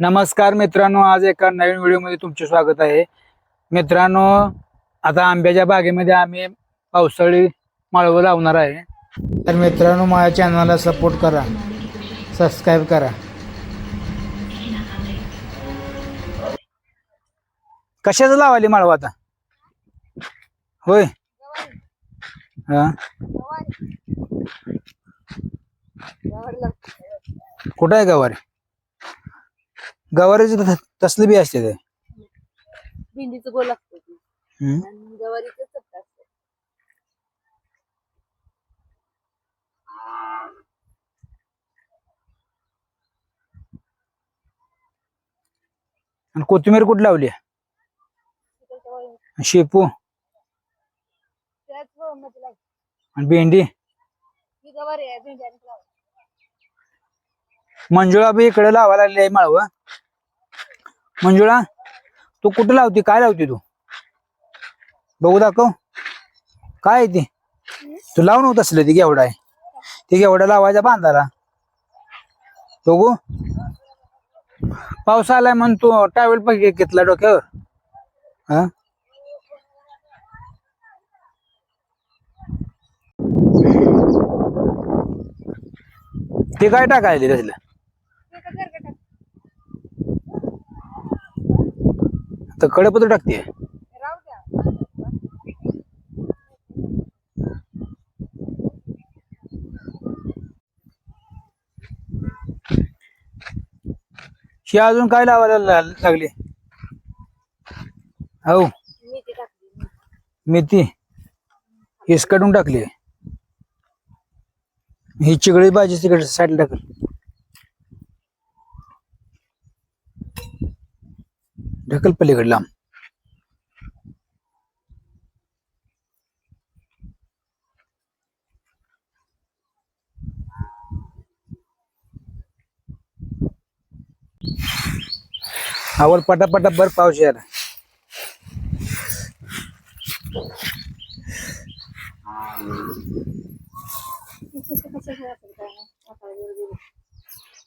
नमस्कार मित्रांनो आज एका नवीन व्हिडिओमध्ये तुमचे स्वागत आहे. मित्रांनो आता आंब्याच्या बागेमध्ये आम्ही पावसाळी माळवं लावणार आहे. तर मित्रांनो माझ्या चॅनलला सपोर्ट करा सबस्क्राईब करा. कशाचं लावाली माळवं आता? होय. हा. कुठं आहे गवारी? गवारीचं त- तसलं बी असते ते भेंडीचं गोल असतं ते. हम्म. आणि गवारीचं चपटा असतं आणि कोथिंबीर कुठं लावली तिकडच्या शेपू त्याच मध्ये लावतो. आणि भेंडी ही गवारी आहे भेंडी आणि फ्लावर. मंजुळा बी इकडे लावायला लागली आहे माळव. मंजुळा तू कुठं लावती? काय लावती तू? बघू दाखव. काय आहे ती? तू लावून नव्हतं असलं ती घेवडा आहे. ती घेवडा लावायचा बांधाला. बघू. पाऊस आलाय म्हण तू ट्रॅव्हल पैकी घेतला डोक्यावर. हा? ते काय टाकायला त्याला ते तर कडपत्र टाकते ही अजून काय लावायला लागली? हो. मेथी. हिसकडून टाकली. ही चिकळी भाजी तिकडे साईडला टाकली. ढकल पलीकडे लांब आवड पटापटा बर पाऊस यायला